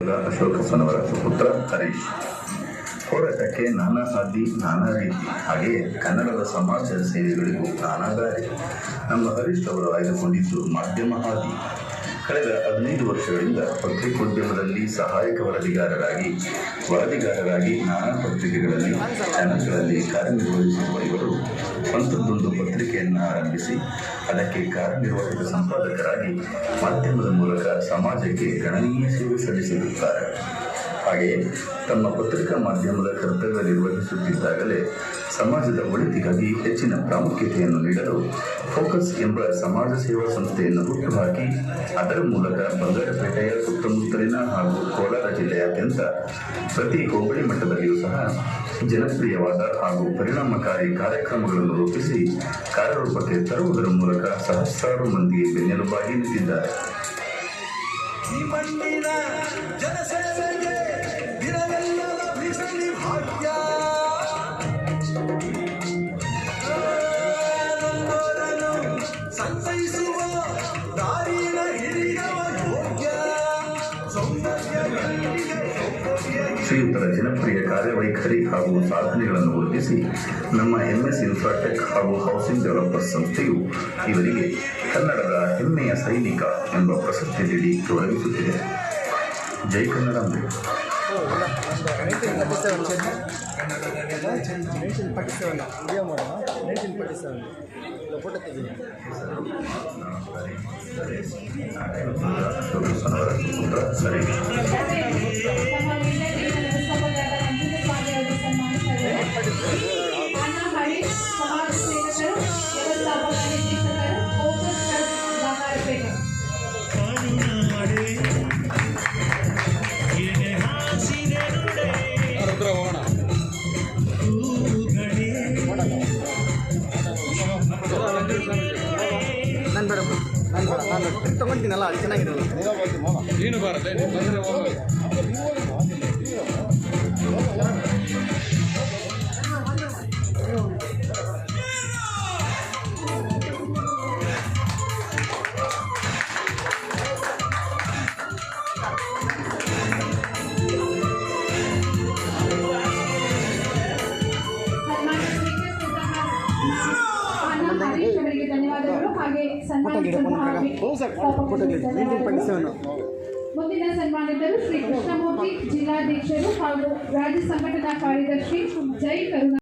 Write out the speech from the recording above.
ಅಶೋಕಪ್ಪನವರ ಪುತ್ರ ಹರೀಶ್. ಹೋರಾಟಕ್ಕೆ ನಾನಾ ಹಾದಿ ನಾನಾ ರೀತಿ. ಹಾಗೆಯೇ ಕನ್ನಡದ ಸಮಾಜ ಸೇವೆಗಳಿಗೂ ನಾನಾ ದಾರಿ ನಮ್ಮ ಹರೀಶ್ ಅವರು ಆಯ್ದುಕೊಂಡಿದ್ದು ಮಾಧ್ಯಮ ಹಾದಿ ಕಳೆದ ಹದಿನೈದು ವರ್ಷಗಳಿಂದ ಪತ್ರಿಕೋದ್ಯಮದಲ್ಲಿ ಸಹಾಯಕ ವರದಿಗಾರರಾಗಿ ವರದಿಗಾರರಾಗಿ ನಾನಾ ಪತ್ರಿಕೆಗಳಲ್ಲಿ, ಚಾನಲ್ಗಳಲ್ಲಿ ಕಾರ್ಯನಿರ್ವಹಿಸಿರುವ ಇವರು ಸ್ವಂತದ್ದೊಂದು ಪತ್ರಿಕೆಯನ್ನು ಆರಂಭಿಸಿ ಅದಕ್ಕೆ ಕಾರ್ಯನಿರ್ವಾಹಕ ಸಂಪಾದಕರಾಗಿ ಮಾಧ್ಯಮದ ಮೂಲಕ ಸಮಾಜಕ್ಕೆ ಗಣನೀಯ ಸೇವೆ ಸಲ್ಲಿಸಿರುತ್ತಾರೆ. ಹಾಗೆಯೇ ತಮ್ಮ ಪತ್ರಿಕಾ ಮಾಧ್ಯಮದ ಕರ್ತವ್ಯ ನಿರ್ವಹಿಸುತ್ತಿದ್ದಾಗಲೇ ಸಮಾಜದ ಒಳಿತಿಗಾಗಿ ಹೆಚ್ಚಿನ ಪ್ರಾಮುಖ್ಯತೆಯನ್ನು ನೀಡಲು ಫೋಕಸ್ ಎಂಬ ಸಮಾಜ ಸೇವಾ ಸಂಸ್ಥೆಯನ್ನು ಹುಟ್ಟುಹಾಕಿ, ಅದರ ಮೂಲಕ ಬಂಗಾರಪೇಟೆಯ ಸುತ್ತಮುತ್ತಲಿನ ಹಾಗೂ ಕೋಲಾರ ಜಿಲ್ಲೆಯಾದ್ಯಂತ ಪ್ರತಿ ಹೋಬಳಿ ಮಟ್ಟದಲ್ಲಿಯೂ ಸಹ ಜನಪ್ರಿಯವಾದ ಹಾಗೂ ಪರಿಣಾಮಕಾರಿ ಕಾರ್ಯಕ್ರಮಗಳನ್ನು ರೂಪಿಸಿ ಕಾರ್ಯರೂಪಕ್ಕೆ ತರುವುದರ ಮೂಲಕ ಸಹಸ್ರಾರು ಮಂದಿಗೆ ಬೆನ್ನೆಲುಬಾಗಿ ನಿಂತಿದ್ದಾರೆ. ಈ ಶ್ರೀಯುತರ ಜನಪ್ರಿಯ ಕಾರ್ಯವೈಖರಿ ಹಾಗೂ ಸಾಧನೆಗಳನ್ನು ಗುರುತಿಸಿ ನಮ್ಮ ಎಂಎಸ್ ಇನ್ಫ್ರಾಟೆಕ್ ಹಾಗೂ ಹೌಸಿಂಗ್ ಡೆವಲಪರ್ಸ್ ಸಂಸ್ಥೆಯು ಇವರಿಗೆ ಕನ್ನಡದ ಹೆಮ್ಮೆಯ ಸೈನಿಕ ಎಂಬ ಪ್ರಶಸ್ತಿ ನೀಡಿ ಗೌರವಿಸುತ್ತಿದೆ ಜೈ ಕನ್ನಡಾಂಬೆ ನೈನ್ಟೀನ್ ತೊಗೊಳ್ತೀನಲ್ಲ ಅದು ಚೆನ್ನಾಗಿರಲ್ಲ ನೀನು ಬಾರದೆ ಹಾಗೆ ಮುಂದಿನ ಸನ್ಮಾನಿತರು ಶ್ರೀ ಕೃಷ್ಣಮೂರ್ತಿ ಜಿಲ್ಲಾಧ್ಯಕ್ಷರು ಹಾಗೂ ರಾಜ್ಯ ಸಂಘಟನಾ ಕಾರ್ಯದರ್ಶಿ ಜೈ ಕರುಣಾ